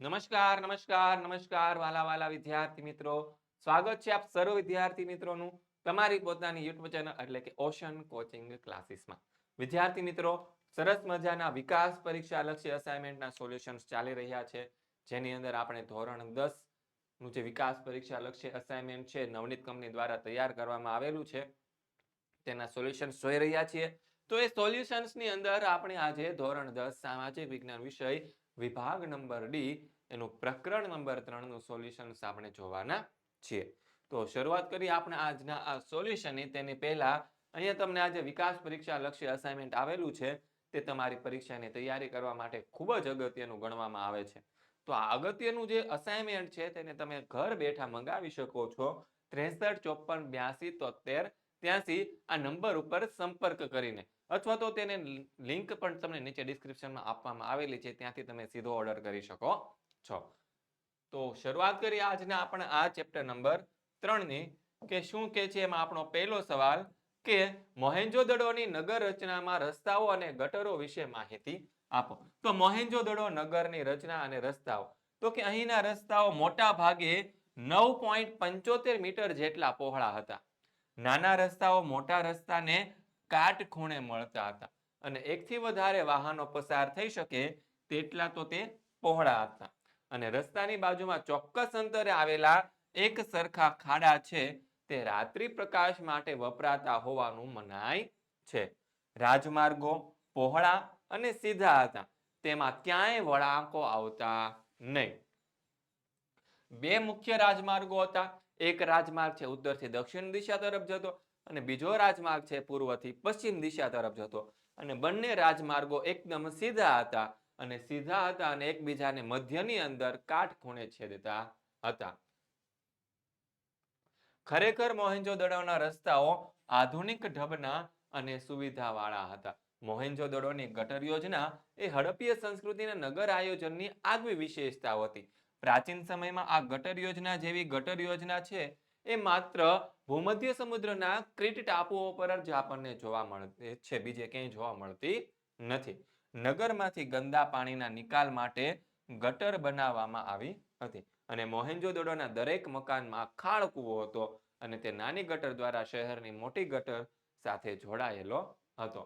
નમસ્કાર નમસ્કાર નમસ્કાર, વાલા વાલા વિદ્યાર્થી મિત્રો. સ્વાગત છે આપ સર્વ વિદ્યાર્થી મિત્રોનું તમારી પોતાની યુટ્યુબ ચેનલ એટલે કે ઓશન કોચિંગ ક્લાસીસમાં. વિદ્યાર્થી મિત્રો, સરસ મજાના વિકાસ પરીક્ષા લક્ષી અસાઇનમેન્ટના સોલ્યુશન્સ ચાલી રહ્યા છે. જેની અંદર આપણે ધોરણ દસનું જે વિકાસ પરીક્ષા લક્ષી અસાઇનમેન્ટ છે, નવનીત કંપની દ્વારા તૈયાર કરવામાં આવેલું છે. તેના સોલ્યુશન્સ જોઈ રહ્યા છીએ. તો એ સોલ્યુશન્સની અંદર આપણે આજે ધોરણ દસ સામાજિક વિજ્ઞાન વિષય વિભાગ નંબર ડી, એનું પ્રકરણ નંબર ત્રણનું સોલ્યુશન્સ આપણે જોવાના છીએ. તો શરૂઆત કરીએ આપણે આજના આ સોલ્યુશનની તેની પહેલા અહીંયા તમને આજે વિકાસ પરીક્ષા લક્ષ્ય અસાઇનમેન્ટ આવેલું છે. તે તમારી પરીક્ષાની તૈયારી કરવા માટે ખૂબ જ અગત્યનું ગણવામાં આવે છે. તો આ અગત્યનું જે અસાઇનમેન્ટ છે તેને તમે ઘર બેઠા મંગાવી શકો છો. ત્રેસઠ ચોપન બ્યાસી તોતેર ત્યાંસી આ નંબર ઉપર સંપર્ક કરીને. અથવા તો તેને લિંક પણ તમને નીચે ડિસ્ક્રિપ્શનમાં આપવામાં આવેલી છે, ત્યાંથી તમે સીધો ઓર્ડર કરી શકો છો. તો શરૂઆત કરીએ આજના આપણે આ ચેપ્ટર નંબર ત્રણની, કે શું કે છે એમાં આપણો પહેલો સવાલ, કે મોહેન્જોદડોની નગર રચનામાં રસ્તાઓ અને ગટરો વિશે માહિતી આપો. તો મોહેન્જોદડો નગરની રચના અને રસ્તાઓ. તો કે અહીંના રસ્તાઓ મોટા ભાગે નવ પોઈન્ટ પંચોતેર મીટર જેટલા પહોળા હતા. નાના રસ્તાઓ મોટા રસ્તાને કાટખૂણે મળતા હતા અને એકથી વધારે વાહનો પસાર થઈ શકે તેટલા તો તે પહોળા હતા. અને રસ્તાની બાજુમાં ચોક્કસ અંતરે આવેલા એક સરખા ખાડા છે, તે રાત્રિ પ્રકાશ માટે વપરાતા હોવાનું મનાય છે. રાજમાર્ગો પહોળા અને સીધા હતા, તેમાં ક્યાંય વળાંકો આવતા નહીં. બે મુખ્ય રાજમાર્ગો હતા. એક રાજમાર્ગ છે ઉત્તરથી દક્ષિણ દિશા તરફ જતો અને બીજો રાજમાર્ગ છે પૂર્વથી પશ્ચિમ દિશા તરફ જતો. અને બંને રાજમાર્ગો એકદમ સીધા હતા અને સીધા હતા અને એકબીજાને મધ્યની અંદર કાટખૂણે છેદતા હતા. ખરેખર મોહેન્જો-દડોના રસ્તાઓ આધુનિક ઢબના અને સુવિધાવાળા હતા. મોહેન્જો-દડોની ગટર યોજના એ હડપ્પીય સંસ્કૃતિના નગર આયોજનની આગવી વિશેષતાઓ હતી. પ્રાચીન સમયમાં આ ગટર યોજના જેવી ગટર યોજના છે એ માત્ર ભૂમધ્ય સમુદ્રના ક્રીટ ટાપુઓ પર જ આપણને જોવા મળે છે. બીજે ક્યાંય જોવા મળતી નથી. નગરમાંથી ગંદા પાણીના નિકાલ માટે ગટર બનાવવામાં આવી હતી અને મોહેન્જો-દડોના દરેક મકાનમાં ખાળ કૂવો હતો અને તે નાની ગટર દ્વારા શહેરની મોટી ગટર સાથે જોડાયેલો હતો.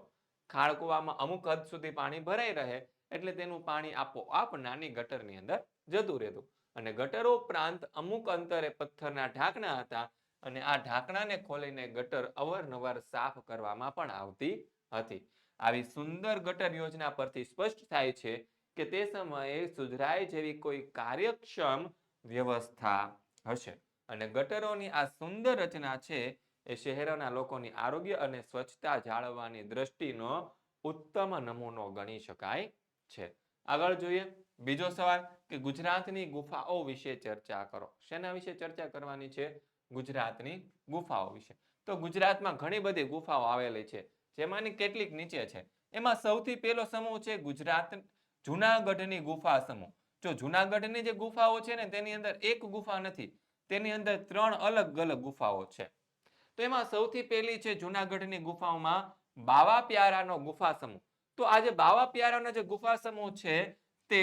ખાળ કૂવામાં અમુક હદ સુધી પાણી ભરાઈ રહે એટલે તેનું પાણી આપોઆપ નાની ગટરની અંદર જતું રહેતું. અને ગટરો ઉપરાંત અમુક અંતરે પથ્થરના ઢાંકણા હતા અને આ ઢાંકણાને ખોલીને ગટર અવારનવાર સાફ કરવામાં પણ આવતી હતી. આવી સુંદર ગટર યોજના પરથી સ્પષ્ટ થાય છે કે તે સમયે સુધરાય જેવી કોઈ કાર્યક્ષમ વ્યવસ્થા હશે. અને ગટરોની આ સુંદર રચના છે એ શહેરોના લોકોની આરોગ્ય અને સ્વચ્છતા જાળવવાની દ્રષ્ટિનો ઉત્તમ નમૂનો ગણી શકાય છે. આગળ જોઈએ, બીજો સવાલ કે ગુજરાતની ગુફાઓ વિશે ચર્ચા કરો. શેના વિશે ચર્ચા કરવાની છે? ગુજરાતની ગુફાઓ વિશે. તો ગુજરાતમાં ઘણી બધી ગુફાઓ આવેલી છે, જેમાંની કેટલીક નીચે છે. એમાં સૌથી પહેલો સમૂહ છે ગુજરાત, જુનાગઢની ગુફા સમૂહ. જો જુનાગઢની જે ગુફાઓ છે ને, તેની અંદર એક ગુફા નથી, તેની અંદર ત્રણ અલગ અલગ ગુફાઓ છે. તો એમાં સૌથી પહેલી છે જુનાગઢની ગુફાઓમાં બાવા પ્યારાનો ગુફા સમૂહ. તો આ જે બાવા પ્યારાનો જે ગુફા સમૂહ છે, તે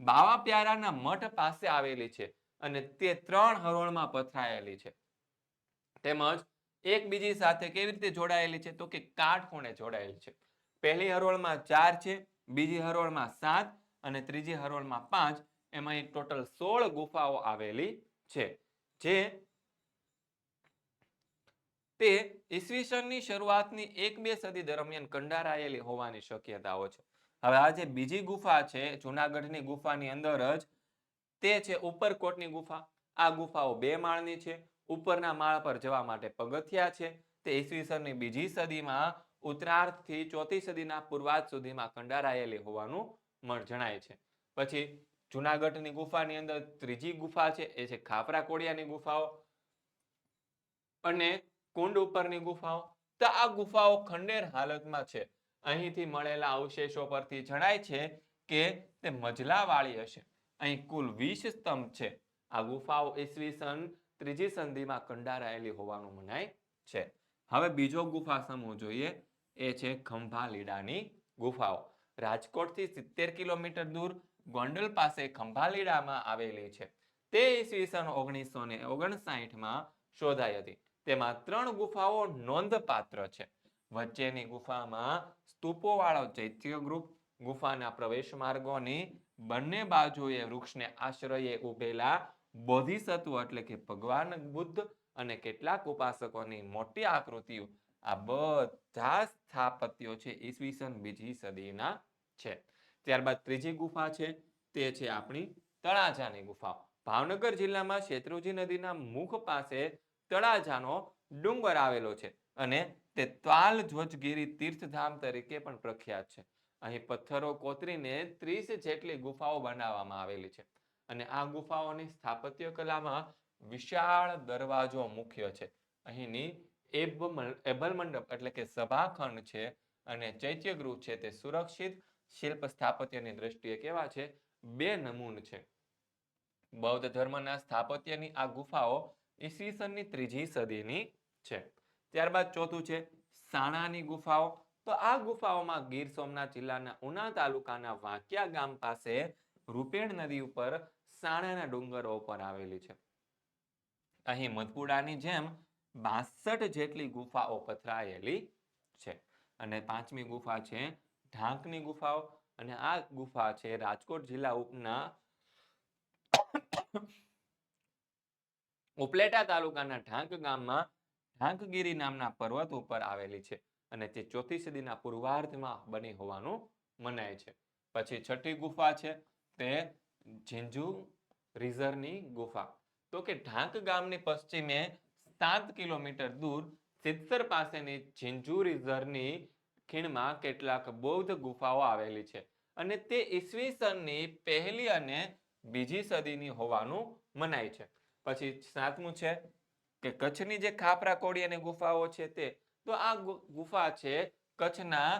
બાવા પ્યારાના મઠ પાસે આવેલી છે અને તે ત્રણ હરોળમાં પથરાયેલી છે. તેમજ એક બીજી સાથે કેવી રીતે જોડાયેલી છે તો કે કાટખૂણે જોડાયેલી છે. પહેલી હરોળમાં ચાર છે, બીજી હરોળમાં સાત અને ત્રીજી હરોળમાં પાંચ. એમાં એક ટોટલ સોળ ગુફાઓ આવેલી છે. જે તે ઈસવીસનની શરૂઆતની એક બે સદી દરમિયાન કંડારાયેલી હોવાની શક્યતાઓ છે. હવે આ જે બીજી ગુફા છે, જુનાગઢની ગુફાની અંદર જ તે છે ઉપરકોટની ગુફા. આ ગુફાઓ બે માળની છે ઉપરના માળ પર જવા માટે પગથિયા છે. તે ઈસવીસનની બીજી સદીમાં ઉત્તરાર્ધથી ચોથી સદીના પૂર્વાર્ધ સુધીમાં કંડારાયેલી હોવાનું મળ જણાય છે. પછી જુનાગઢની ગુફાની અંદર ત્રીજી ગુફા છે. એ છે ખાપરા કોડિયાની ગુફાઓ અને કુંડ ઉપરની ગુફાઓ. તો આ ગુફાઓ ખંડેર હાલતમાં છે. અહીંથી મળેલા અવશેષો પરથી જણાય છે કે તે મજલાવાળી હશે. અહીં કુલ વીસ સ્તંભ છે. આ ગુફાઓ ઈસવીસન ત્રીજી સંધિમાં કંડારાયેલી હોવાનું મનાય છે. હવે બીજો ગુફા સમૂહ જોઈએ. એ છે ખંભાલીડાની ગુફાઓ. રાજકોટથી સિત્તેર કિલોમીટર દૂર ગોંડલ પાસે ખંભાલીડામાં આવેલી છે. તે ઈસવીસન ઓગણીસો ને ઓગણસાઠમાં શોધાઈ હતી. તેમાં ત્રણ ગુફાઓ નોંધપાત્ર છે. વચ્ચેની ગુફામાં સ્તૂપોવાળો ગ્રુપ, ગુફાના પ્રવેશ માર્ગોની બંને બાજુએ વૃક્ષને આશ્રયે ઉભેલા બોધિસત્વ એટલે કે ભગવાન બુદ્ધ અને કેટલાક ઉપાસકોની મોટી આકૃતિઓ આ બધા સ્થાપત્યો છે ઈસવીસન બીજી સદીના છે. ત્યારબાદ ત્રીજી ગુફા છે, તે છે આપણી તળાજાની ગુફા. ભાવનગર જિલ્લામાં શેત્રુજી નદીના મુખ પાસે તળાજાનો ડુંગર આવેલો છે અને તે ત્વાલ ધ્વજગીરી તીર્થધામ તરીકે પણ પ્રખ્યાત છે. અહીં પથ્થરો કોતરીને ત્રીસ જેટલી ગુફાઓ બનાવવામાં આવેલી છે. અને આ ગુફાઓની સ્થાપત્ય કલામાં વિશાળ દરવાજો મુખ્ય છે. અહીંની એબલ મંડપ એટલે કે સભાખંડ છે અને ચૈત્યગૃહ છે તે સુરક્ષિત શિલ્પ સ્થાપત્યની દ્રષ્ટિએ કેવા છે? બે નમૂન છે. બૌદ્ધ ધર્મના સ્થાપત્યની આ ગુફાઓ ઈસવીસનની ત્રીજી સદીની છે. ત્યારબાદ ચોથું છે સાણાની ગુફાઓ. તો આ ગુફાઓમાં ગીર સોમનાથ જિલ્લાના ઉના તાલુકાના વાંક્યા ગામ પાસે રૂપેણ નદી ઉપર સાણાના ડુંગરો ઉપર આવેલી છે. અહીં મધપુડાની જેમ બાસઠ જેટલી ગુફાઓ પથરાયેલી છે. અને પાંચમી ગુફા છે ઢાંકની ગુફાઓ અને આ ગુફા છે રાજકોટ જિલ્લા ઉપના ઉપલેટા તાલુકાના ઢાંક ગામમાં ઢાંકગીરી નામના પર્વત ઉપર આવેલી છે અને તે ચોથી સદીના પૂર્વાર્ધમાં બની હોવાનું મનાય છે. પછી છઠ્ઠી ગુફા છે તે ઝીંઝુ રિઝરની ગુફા. તો કે ઢાંક ગામની પશ્ચિમે સાત કિલોમીટર દૂર સિત્સર પાસેની ઝીંઝુ રિઝરની ખીણમાં કેટલાક બૌદ્ધ ગુફાઓ આવેલી છે અને તે ઈસવીસનની પહેલી અને બીજી સદીની હોવાનું મનાય છે. પછી સાતમું છે કે કચ્છની જે ખાપરા કોડિયાની ગુફાઓ છે તે, તો આ ગુફા છે કચ્છના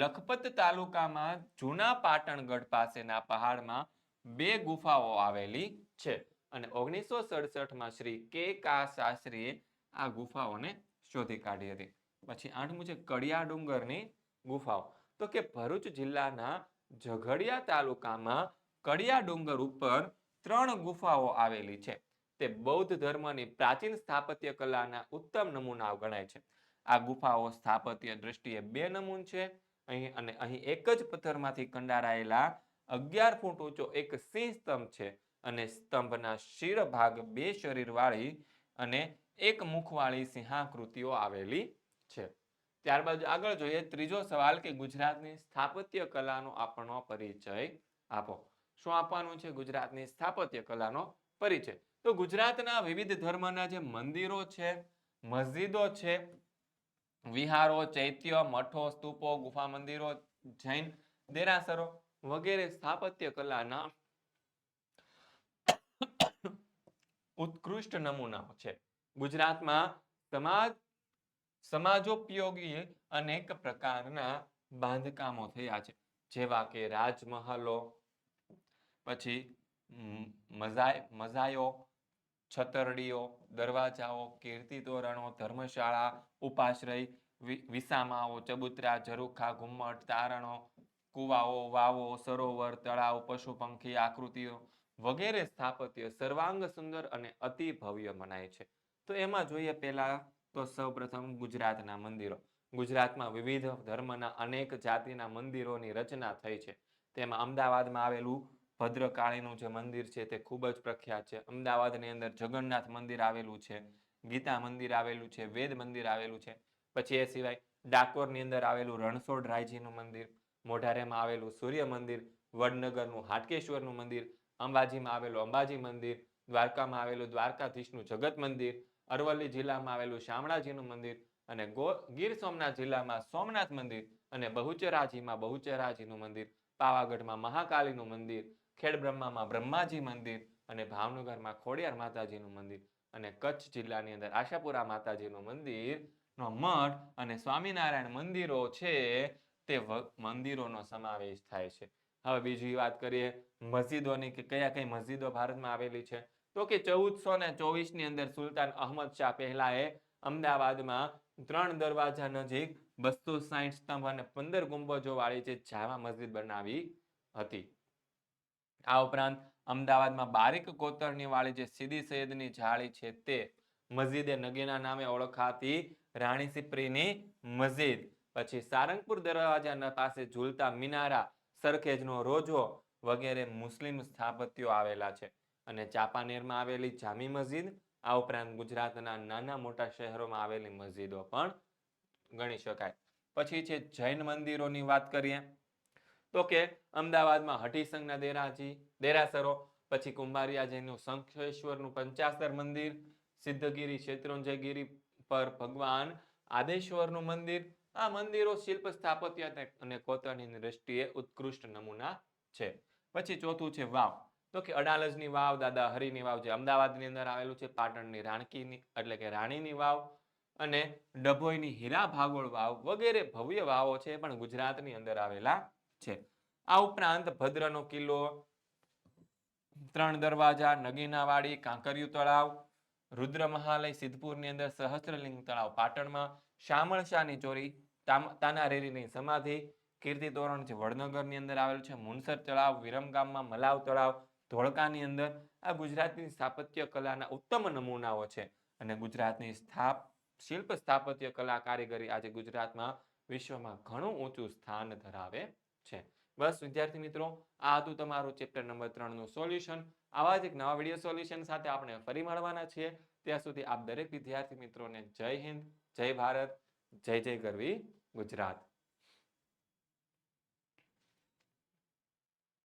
લખપત તાલુકામાં જૂના પાટણગઢ પાસેના પહાડમાં બે ગુફાઓ આવેલી છે. અને ઓગણીસો સડસઠમાં શ્રી કે કા શાસ્ત્રીએ આ ગુફાઓને શોધી કાઢી હતી. પછી આઠમું છે કડિયા ડુંગરની ગુફાઓ. તો કે ભરૂચ જિલ્લાના ઝઘડિયા તાલુકામાં કડિયા ડુંગર ઉપર ત્રણ ગુફાઓ આવેલી છે. તે બૌદ્ધ ધર્મની પ્રાચીન સ્થાપત્ય કલાના ઉત્તમ નમૂના ગણાય છે. આ ગુફાઓ સ્થાપત્ય દ્રષ્ટિએ બે નમૂન છે. અહીં અને અહીં એક જ પથ્થરમાંથી કંડારાયેલા અગિયાર ફૂટ ઊંચો એક સિંહ સ્તંભ છે અને સ્તંભના શિર ભાગ બે શરીરવાળી અને એક મુખવાળી સિંહાકૃતિઓ આવેલી છે. ત્યારબાદ આગળ જોઈએ ત્રીજો સવાલ કે ગુજરાતની સ્થાપત્ય કલાનો આપણો પરિચય આપો. શું આપવાનું છે ગુજરાતની સ્થાપત્ય કલાનો પરિચય? તો ગુજરાતના વિવિધ ધર્મના જે મંદિરો છે, મસ્જિદો છે, વિહારો, ચૈત્ય, મઠો, સ્તૂપો, ગુફા મંદિરો, જૈન દેરાસરો વગેરે સ્થાપત્ય કલાના ઉત્કૃષ્ટ નમૂનાઓ છે. ગુજરાતમાં સમાજ, સમાજોપયોગી અનેક પ્રકારના બાંધકામો થયા છે. જેવા કે રાજમહલો, પછી મઝાય, મઝાયો, છતરડીઓ, દરવાજાઓ, કીર્તિ તોરણો, ધર્મશાળા, ઉપાશ્રય વિસામાઓ, ચબુતરા, ઝરૂખા, ઘુમ્મટ, તારણો કુવાઓ, વાવો, સરોવર, તળાવ, પશુ, પંખી, આકૃતિઓ વગેરે સ્થાપત્ય સર્વાંગ સુંદર અને અતિ ભવ્ય મનાય છે. તો એમાં જોઈએ પહેલા તો સૌપ્રથમ ગુજરાતના મંદિરો. ગુજરાતમાં વિવિધ ધર્મના અનેક જાતિના મંદિરોની રચના થઈ છે. તેમાં અમદાવાદમાં આવેલું ભદ્રકાળીનું જે મંદિર છે તે ખૂબ જ પ્રખ્યાત છે. અમદાવાદની અંદર જગન્નાથ મંદિર આવેલું છે, ગીતા મંદિર આવેલું છે, વેદ મંદિર આવેલું છે. પછી એ સિવાય ડાકોરની અંદર આવેલું રણછોડ રાયજીનું મંદિર મોઢારેમાં આવેલું સૂર્ય મંદિર વડનગરનું હાટકેશ્વરનું મંદિર, અંબાજીમાં આવેલું અંબાજી મંદિર, દ્વારકામાં આવેલું દ્વારકાધીશનું જગત મંદિર, અરવલ્લી જિલ્લામાં આવેલું શામળાજીનું મંદિર અને ગીર સોમનાથ જિલ્લામાં સોમનાથ મંદિર અને બહુચરાજીમાં બહુચરાજીનું મંદિર, પાવાગઢમાં મહાકાલીનું મંદિર, ખેડબ્રહ્મામાં બ્રહ્માજી મંદિર અને ભાવનગરમાં ખોડિયાર માતાજીનું મંદિર અને કચ્છ જિલ્લાની અંદર આશાપુરા માતાજીનું મંદિર. નો મઠ અને સ્વામિનારાયણ મંદિરો છે. તે મંદિરોનો સમાવેશ થાય છે. હવે બીજી વાત કરીએ મસ્જિદોની કે કયા કઈ મસ્જિદો ભારતમાં આવેલી છે, તો કે ચૌદસો ને ચોવીસની અંદર સુલતાન અહમદ શાહ પહેલાએ અમદાવાદમાં ત્રણ દરવાજા નજીક બસો સાહીઠ સ્તંભ અને પંદર ગુંબજો વાળી જે જામા મસ્જિદ બનાવી હતી. આ ઉપરાંત અમદાવાદમાં બારીક કોતરણી વાળી જે સીદી સૈયદની જાળી છે તે મસ્જિદે નગીના નામે ઓળખાતી રાણી સિપ્રીની મસ્જિદ પછી સારંગપુર દરવાજાના પાસે ઝૂલતા મિનારા, સરખેજનો રોજો વગેરે મુસ્લિમ સ્થાપત્યો આવેલા છે અને ચાંપાનેરમાં આવેલી જામી મસ્જિદ, આ ઉપરાંત ગુજરાતના નાના મોટા શહેરોમાં આવેલી મસ્જિદો પણ ગણી શકાય. પછી છે જૈન મંદિરોની વાત કરીએ તો કે અમદાવાદમાં હટીસંગના દેરાજી, દેરાસરો, પછી કુંભારિયા જૈનનું શંખેશ્વરનું પંચાસર મંદિર, સિદ્ધગીરી, શેત્રુંજયગીરી પર ભગવાન આદેશ્વરનું મંદિર આ મંદિરો શિલ્પ સ્થાપત્ય અને- કોતરણીની દ્રષ્ટિએ ઉત્કૃષ્ટ નમૂના છે. પછી ચોથું છે વાવ. તો કે અડાલજની વાવ, દાદા હરિની વાવ જે અમદાવાદની અંદર આવેલું છે, પાટણની રાણકીની એટલે કે રાણીની વાવ અને ડભોઈની હીરા ભાગોળ વાવ વગેરે ભવ્ય વાવો છે પણ ગુજરાતની અંદર આવેલા છે. આ ઉપરાંત ભદ્રનો કિલ્લો, ત્રણ દરવાજા, નગીનાવાડી, કાંકરિયું તળાવ, રુદ્ર મહાલય સિદ્ધપુરની અંદર સહસ્ત્રલિંગ તળાવ પાટણમાં, શામળશાની ચોરી તાનારીરીની સમાધિ કીર્તિ તોરણ જે વડનગરની અંદર આવેલું છે, મુનસર તળાવ વિરમગામમાં મલાવ તળાવ, ધોળકાની અંદર, આ ગુજરાતની સ્થાપત્ય કલાના ઉત્તમ નમૂનાઓ છે. અને ગુજરાતની સ્થાપ, શિલ્પ સ્થાપત્ય કલા કારીગરી આજે ગુજરાતમાં વિશ્વમાં ઘણું ઊંચું સ્થાન ધરાવે છે. બસ, વિદ્યાર્થી મિત્રો, આ હતું તમારું ચેપ્ટર નંબર ત્રણનું સોલ્યુશન. આવા જ એક નવા વીડિયો સોલ્યુશન સાથે આપણે ફરી મળવાના છીએ. ત્યાં સુધી આપ દરેક વિદ્યાર્થી મિત્રોને જય હિન્દ, જય ભારત. જય જય કરવી ગુજરાત.